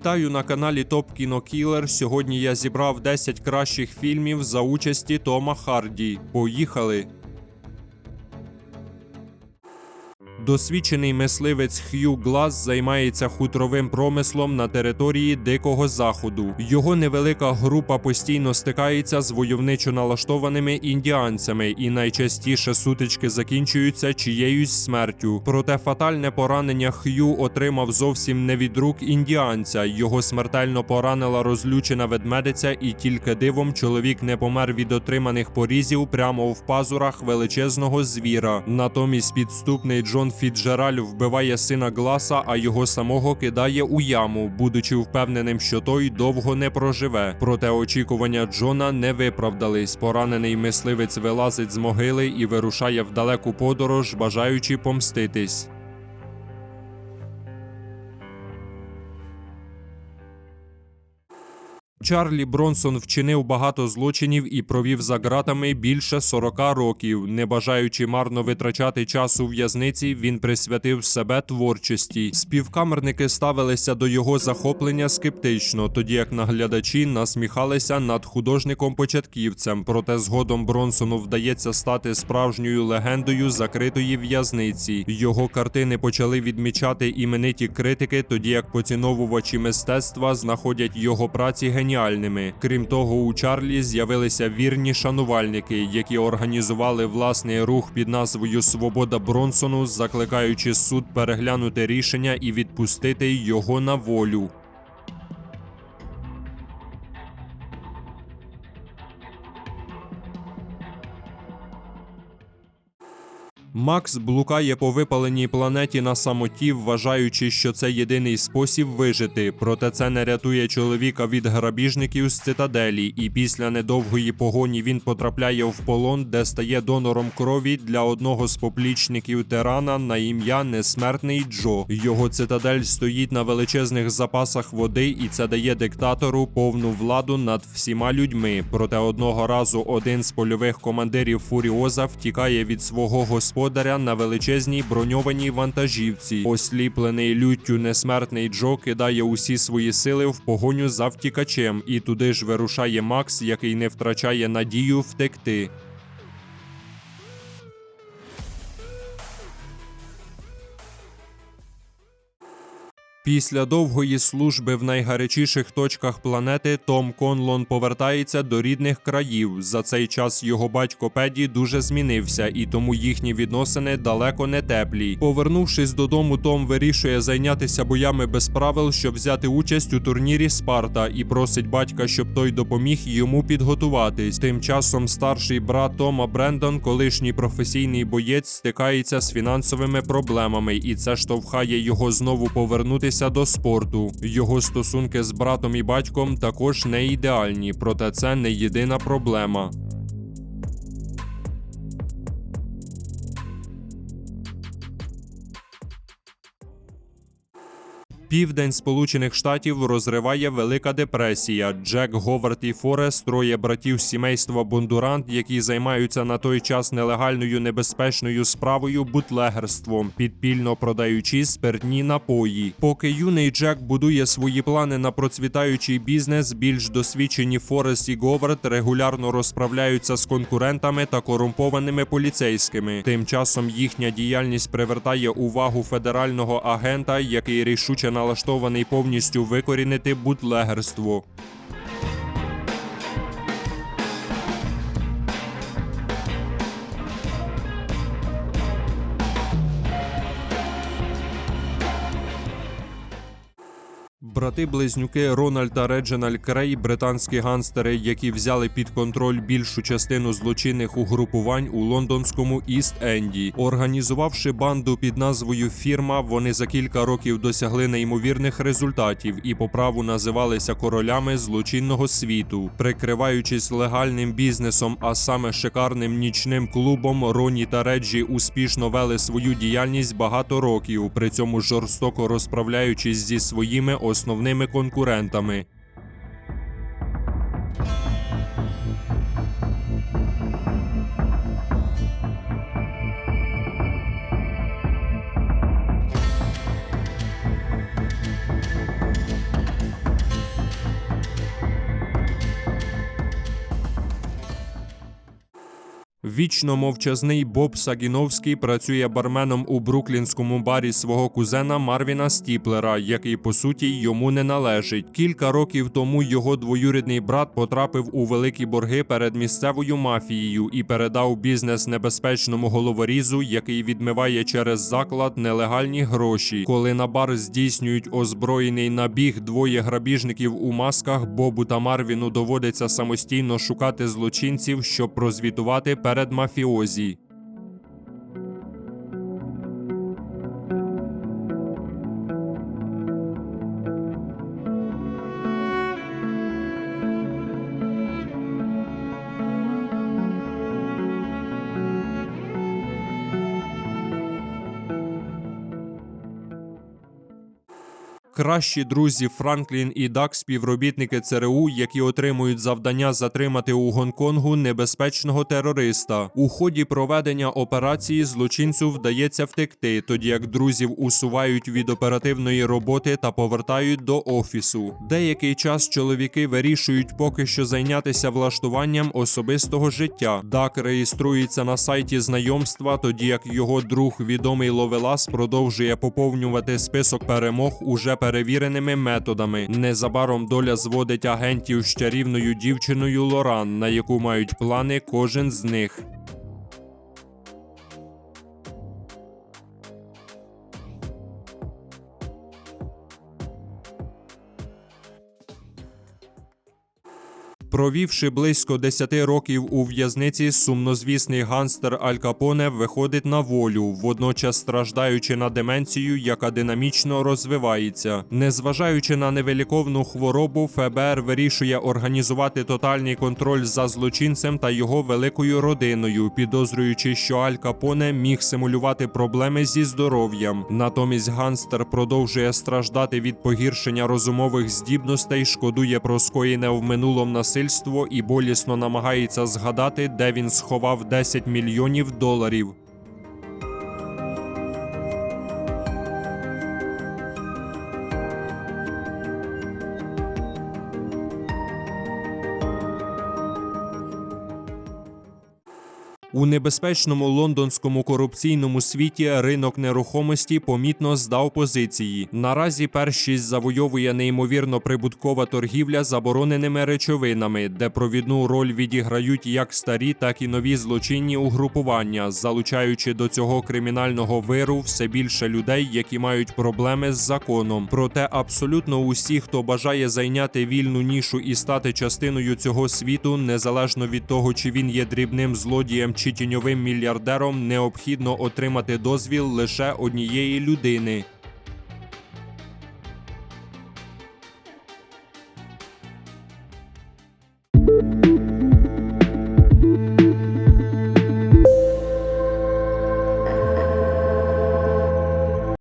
Вітаю на каналі Топ Кінокілер. Сьогодні я зібрав 10 кращих фільмів за участі Тома Харді. Поїхали! Досвідчений мисливець Х'ю Глас займається хутровим промислом на території Дикого Заходу. Його невелика група постійно стикається з войовничо налаштованими індіанцями, і найчастіше сутички закінчуються чиєюсь смертю. Проте фатальне поранення Х'ю отримав зовсім не від рук індіанця. Його смертельно поранила розлючена ведмедиця, і тільки дивом чоловік не помер від отриманих порізів прямо в пазурах величезного звіра. Натомість підступний Джон Фіджераль вбиває сина Гласа, а його самого кидає у яму, будучи впевненим, що той довго не проживе. Проте очікування Джона не виправдались. Поранений мисливець вилазить з могили і вирушає в далеку подорож, бажаючи помститись. Чарлі Бронсон вчинив багато злочинів і провів за ґратами більше 40 років. Не бажаючи марно витрачати час у в'язниці, він присвятив себе творчості. Співкамерники ставилися до його захоплення скептично, тоді як наглядачі насміхалися над художником-початківцем. Проте згодом Бронсону вдається стати справжньою легендою закритої в'язниці. Його картини почали відмічати імениті критики, тоді як поціновувачі мистецтва знаходять його праці геніальними. Крім того, у Чарлі з'явилися вірні шанувальники, які організували власний рух під назвою Свобода Бронсону, закликаючи суд переглянути рішення і відпустити його на волю. Макс блукає по випаленій планеті на самоті, вважаючи, що це єдиний спосіб вижити. Проте це не рятує чоловіка від грабіжників з цитаделі, і після недовгої погоні він потрапляє в полон, де стає донором крові для одного з поплічників тирана на ім'я Несмертний Джо. Його цитадель стоїть на величезних запасах води, і це дає диктатору повну владу над всіма людьми. Проте одного разу один з польових командирів Фуріоза втікає від свого господаря на величезній броньованій вантажівці. Осліплений люттю несмертний Джо кидає усі свої сили в погоню за втікачем, і туди ж вирушає Макс, який не втрачає надію втекти. Після довгої служби в найгарячіших точках планети Том Конлон повертається до рідних країв. За цей час його батько Педі дуже змінився, і тому їхні відносини далеко не теплі. Повернувшись додому, Том вирішує зайнятися боями без правил, щоб взяти участь у турнірі Спарта, і просить батька, щоб той допоміг йому підготуватись. Тим часом старший брат Тома Брендон, колишній професійний боєць, стикається з фінансовими проблемами, і це штовхає його знову повернутися до спорту. Його стосунки з братом і батьком також не ідеальні, проте це не єдина проблема. Південь Сполучених Штатів розриває Велика депресія. Джек Говард і Форест, троє братів сімейства Бондурант, які займаються на той час нелегальною небезпечною справою бутлегерством, підпільно продаючи спиртні напої. Поки юний Джек будує свої плани на процвітаючий бізнес, більш досвідчені Форест і Говард регулярно розправляються з конкурентами та корумпованими поліцейськими. Тим часом їхня діяльність привертає увагу федерального агента, який рішуче налаштований повністю викорінити бутлегерство. Брати-близнюки Рональд та Реджинальд Крей, британські ганстери, які взяли під контроль більшу частину злочинних угрупувань у лондонському Іст-Енді. Організувавши банду під назвою Фірма, вони за кілька років досягли неймовірних результатів і по праву називалися королями злочинного світу, прикриваючись легальним бізнесом, а саме шикарним нічним клубом, Роні та Реджі успішно вели свою діяльність багато років, при цьому жорстоко розправляючись зі своїми основними конкурентами. Вічно мовчазний Боб Сагіновський працює барменом у бруклінському барі свого кузена Марвіна Стіплера, який по суті йому не належить. Кілька років тому його двоюрідний брат потрапив у великі борги перед місцевою мафією і передав бізнес небезпечному головорізу, який відмиває через заклад нелегальні гроші. Коли на бар здійснюють озброєний набіг двоє грабіжників у масках, Бобу та Марвіну доводиться самостійно шукати злочинців, щоб прозвітувати перед mafiosi. Кращі друзі Франклін і Дак, співробітники ЦРУ, які отримують завдання затримати у Гонконгу небезпечного терориста. У ході проведення операції злочинцю вдається втекти, тоді як друзів усувають від оперативної роботи та повертають до офісу. Деякий час чоловіки вирішують поки що зайнятися влаштуванням особистого життя. Дак реєструється на сайті знайомства, тоді як його друг, відомий Ловелас, продовжує поповнювати список перемог уже перевіреними методами. Незабаром доля зводить агентів з чарівною дівчиною Лоран, на яку мають плани кожен з них. Провівши близько 10 років у в'язниці, сумнозвісний ганстер Аль Капоне виходить на волю, водночас страждаючи на деменцію, яка динамічно розвивається. Незважаючи на невиліковну хворобу, ФБР вирішує організувати тотальний контроль за злочинцем та його великою родиною, підозрюючи, що Аль Капоне міг симулювати проблеми зі здоров'ям. Натомість ганстер продовжує страждати від погіршення розумових здібностей, шкодує про скоєне в минулому насильство і болісно намагається згадати, де він сховав 10 мільйонів доларів. У небезпечному лондонському корупційному світі ринок нерухомості помітно здав позиції. Наразі першість завойовує неймовірно прибуткова торгівля забороненими речовинами, де провідну роль відіграють як старі, так і нові злочинні угрупування, залучаючи до цього кримінального виру все більше людей, які мають проблеми з законом. Проте абсолютно усі, хто бажає зайняти вільну нішу і стати частиною цього світу, незалежно від того, чи він є дрібним злодієм чи тіньовим мільярдером, необхідно отримати дозвіл лише однієї людини.